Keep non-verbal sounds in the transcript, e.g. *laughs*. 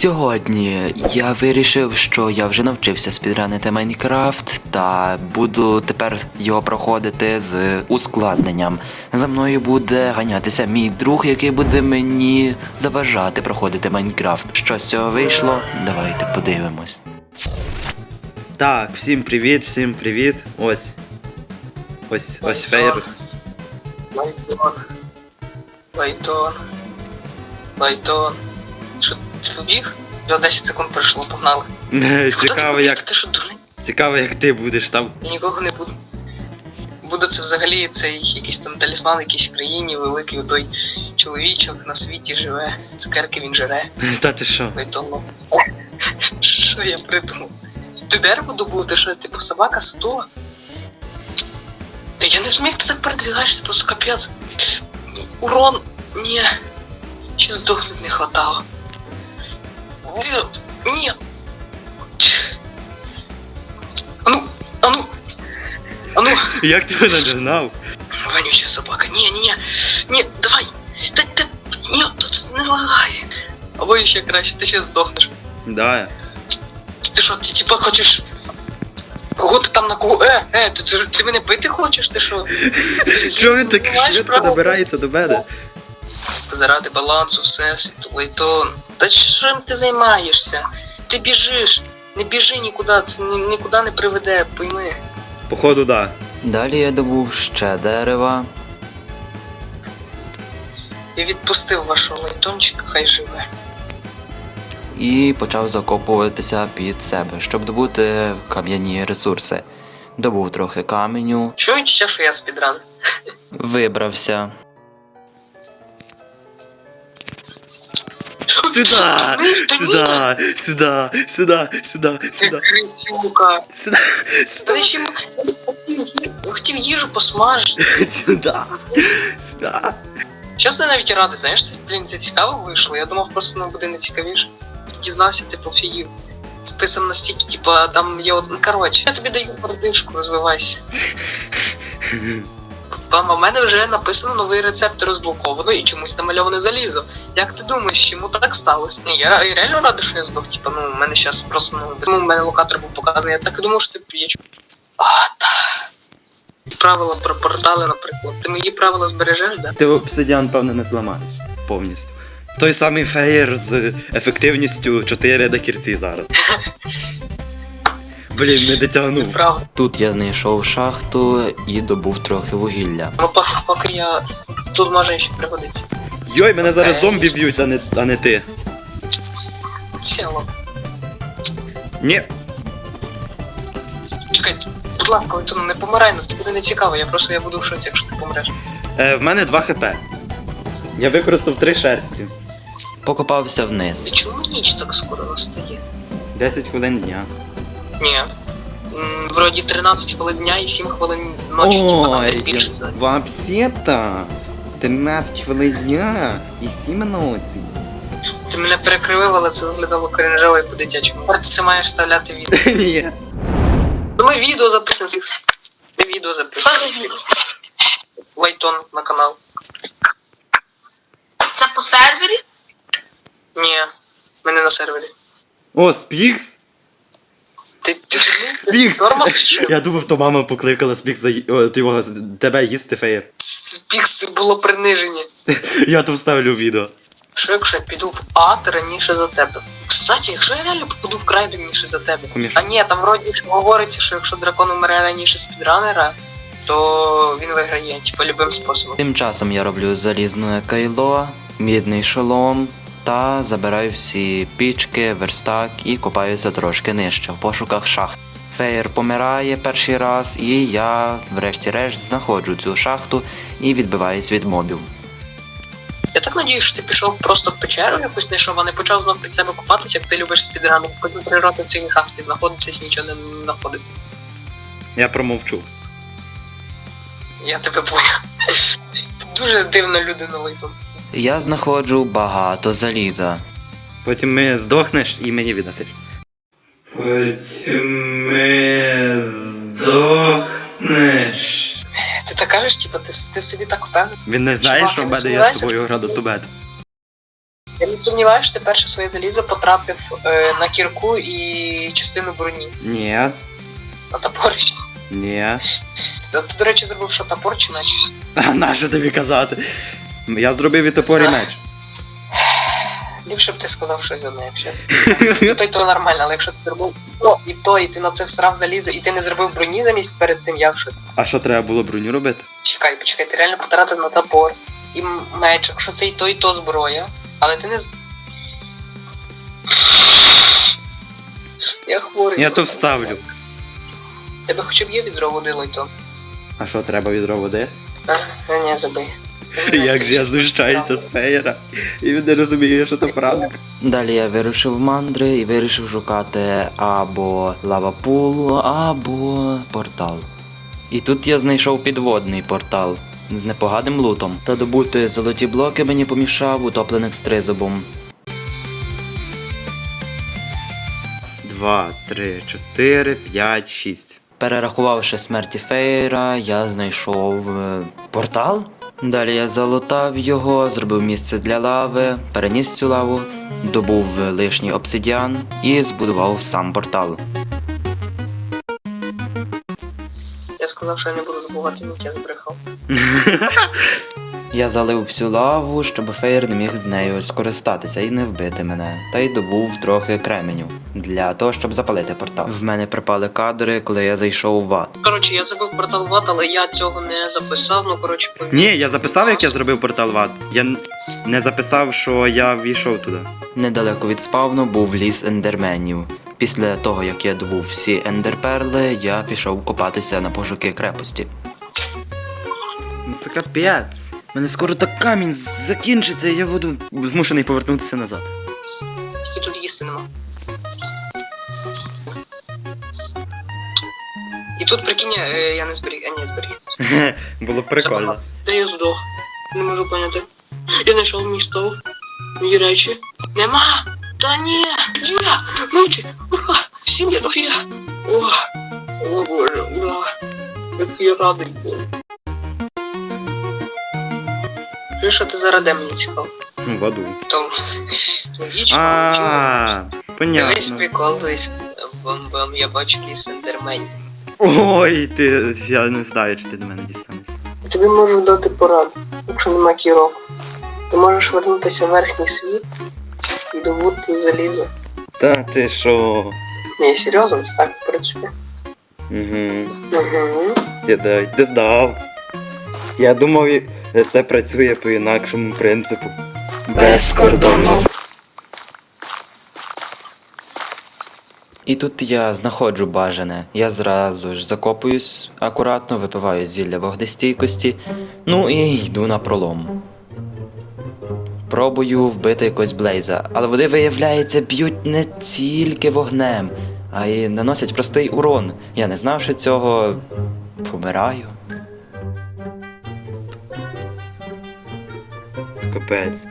Сьогодні я вирішив, що я вже навчився спідранити Майнкрафт та буду тепер його проходити з ускладненням. За мною буде ганятися мій друг, який буде мені заважати проходити Майнкрафт. Що з цього вийшло? Давайте подивимось. Так, всім привіт, всім привіт. Ось. Ось ось фейер. Лайтон. Лайтон. Лайтон. Побіг? До 10 секунд пройшло, погнали. *laughs* Цікаво, як Ти що, дурний? цікаво, як ти будеш там. Я нікого не буду. Буде це взагалі цей якийсь там талісман в якійсь країні, великий той чоловічок на світі живе. Цукерки він жере. *laughs* Та ти що? *laughs* Що я придумав? Ти дерево добув, ти що, типу собака сутула? Та я не як ти так передвигаєшся, просто капець. Урон, ні. Ще здохнуть не хватало. Ні. Ану, ану, ану. Як ти мене не знав? Вонючая собака. Не, не, не. Не, давай. Та, та, ні, тут не лагай. Або ще краще, ти ще здохнеш. Да. Ти що, ти типа хочеш. Кого ти там на кого? Е, е, ти, ти, ж- ти мене бити хочеш? Ти що? Чого він так Маєш швидко право. добирається до мене? Заради балансу всесвіту, Лейтон. Та чим ти займаєшся? Ти біжиш. Не біжи нікуди, це ні- нікуди не приведе, пойми. Походу, да. Далі я добув ще дерева. Я відпустив вашого лейтончика, хай живе. і почав закопуватися під себе, щоб добути кам'яні ресурси. Добув трохи каменю, Чого відчуття, що я спідран? вибрався. Сюда! Ні, та ні. Сюда! Сюда! Сюда! Сюда! Ти Сюда! крицюка. Сюда! Та Сюда! ти ще м- я хотів їжу посмажити. Сюда! Сюда! Чесно, я навіть радий, знаєш, це, блін, це цікаво вийшло. Я думав, просто ну, буде не цікавіше. Дізнався, типу, фігів. Списом настільки, типу, там є от. Ну, коротше, я тобі даю передишку, розвивайся. *laughs* Мама, в мене вже написано новий рецепт розблоковано і чомусь намальоване залізо. Як ти думаєш, чому так сталося? Ні, я, я реально радий, що я здох. Типу, ну, в мене зараз просто, ну, без- ну, в мене локатор був показаний. Я так і думав, що ти я чу- А, та. Правила про портали, наприклад. Ти мої правила збережеш, да? Ти обсидіан, певно, не зламаєш повністю. Той самий феєр з ефективністю 4 до кірці зараз. *laughs* Блін, не дотягнув. Правда. Тут я знайшов шахту і добув трохи вугілля. Ну, поки, поки я тут може ще пригодиться. Йой, мене зараз Окей. зомбі б'ють, а не, а не ти. Ціло. Ні. Чекай, будь ласка, Лейтон, не помирай, ну це буде не цікаво, я просто я буду в шоці, якщо ти помреш. Е, в мене 2 хп. Я використав 3 шерсті. Покопався Ти вниз. чому ніч так скоро настає? 10 хвилин дня. Ні. М, Вроді 13 хвилин дня і 7 хвилин ночі, типа там Ой, десь більше за. вообще-то 13 хвилин дня і 7 ночі. Ти мене перекривив, але це виглядало кринжово і по-дитячому. Тепер ти це маєш вставляти відео. *laughs* Ні. Ну, Ми відео записуємо. всіх- Ми відео записуємо. Лайтон на канал. Це по сервері? Ні, ми не на сервері. О, Спікс! Спікс! Я думав, то мама покликала Спікс за о, ти його, тебе їсти феєр. Спікс це було приниження. *laughs* Я то вставлю відео. Що якщо я піду в ад раніше за тебе? Кстати, якщо я реально попаду в край раніше за тебе. Коміш. А ні, там вроді ж говориться, що якщо дракон умре раніше спідранера, то він виграє, типу, любим способом. Тим часом я роблю залізне кайло, мідний шолом та забираю всі пічки, верстак і копаюся трошки нижче в пошуках шахт. Феєр помирає перший раз, і я, врешті-решт, знаходжу цю шахту і відбиваюсь від мобів. Я так надію, що ти пішов просто в печеру якусь знайшов, а не почав знов під себе купатися, як ти любиш спідрану. Потім три роки в цій шахті знаходитись, нічого не знаходити. Я промовчу. Я тебе поняв. Дуже дивна людина, Лейтон. Я знаходжу багато заліза. Потім ми здохнеш і мені відносиш. Ми здохнеш. Ти так кажеш, типу, ти, ти собі так впевнений? Він не знає, Чувак, що я в не мене є з сумніваюся, собою гра до тубет. Я не сумніваєш, що ти перше своє залізо потратив е, на кірку і частину броні Ні, на топорище. ні. Ти, ти, до речі, забув, що топор чи меч. А нащо тобі казати? Я зробив і топор і меч. Ліпше б ти сказав щось одне, як чесно. І то й то нормально, але якщо ти зробив то і то, і ти на це всрав залізо, і ти не зробив броні замість перед тим, я в шоці. А що треба було броню робити? Чекай, почекай, ти реально потратив на топор і меч, якщо це і то, і то зброя, але ти не. з- Я хворий. Я то вставлю. Тебе хоча б є відро води, Лойто. А що треба відро води? А, ну, ні, забий. Як же я знущаюся з феєра, і він не розуміє, що то правда. Далі я вирушив в мандри і вирішив шукати або лавапул, або портал. І тут я знайшов підводний портал з непоганим лутом. Та добути золоті блоки мені помішав утопленик з тризубом. Раз, Два, три, чотири, п'ять, шість. Перерахувавши смерті Фейра, я знайшов е, портал. Далі я залутав його, зробив місце для лави, переніс цю лаву, добув лишній обсидіан і збудував сам портал. Я сказав, що я не буду забувати мить, я збрехав. *laughs* Я залив всю лаву, щоб Фейр не міг з нею скористатися і не вбити мене, та й добув трохи кременю для того, щоб запалити портал. В мене припали кадри, коли я зайшов в ад. Коротше, я забив портал ват, але я цього не записав, ну коротше, повір. Ні, я записав, як я зробив портал в ад. Я не записав, що я війшов туди. Недалеко від спавну був ліс ендерменів. Після того, як я добув всі ендерперли, я пішов копатися на пошуки крепості. Ну це капець. Мене скоро так камінь закінчиться, і я буду змушений повернутися назад. Тільки тут їсти нема. І тут прикинь, е, я не зберіг, а ні, зберіг. *laughs* Було б прикольно. Де я здох? Не можу поняти. Я знайшов мій стол. Мої речі. Нема! Та ні! Ура! Мовчи! Ура! Всім я! О! О боже, ура! Як я радий був. Зараз де мені цікаво? Ну, в аду. Логічно, А, Дивись понятно. прикол, дивись. Я бачу ендерменів. Ой, ти. Я не знаю, чи ти до мене дістанешся. Тобі можу дати пораду, якщо нема кірок. Ти можеш вернутися в верхній світ і добути залізо. Та ти що? Ні, серйозно, це так працює. Угу. Угу. Я дай, ти здав. Я думав, це працює по інакшому принципу. Без кордону. І тут я знаходжу бажане. Я зразу ж закопуюсь акуратно, випиваю зілля вогнестійкості, ну і йду на пролом. Пробую вбити якось блейза, але вони, виявляється, б'ють не тільки вогнем, а й наносять простий урон. Я не знавши цього, помираю. Капець.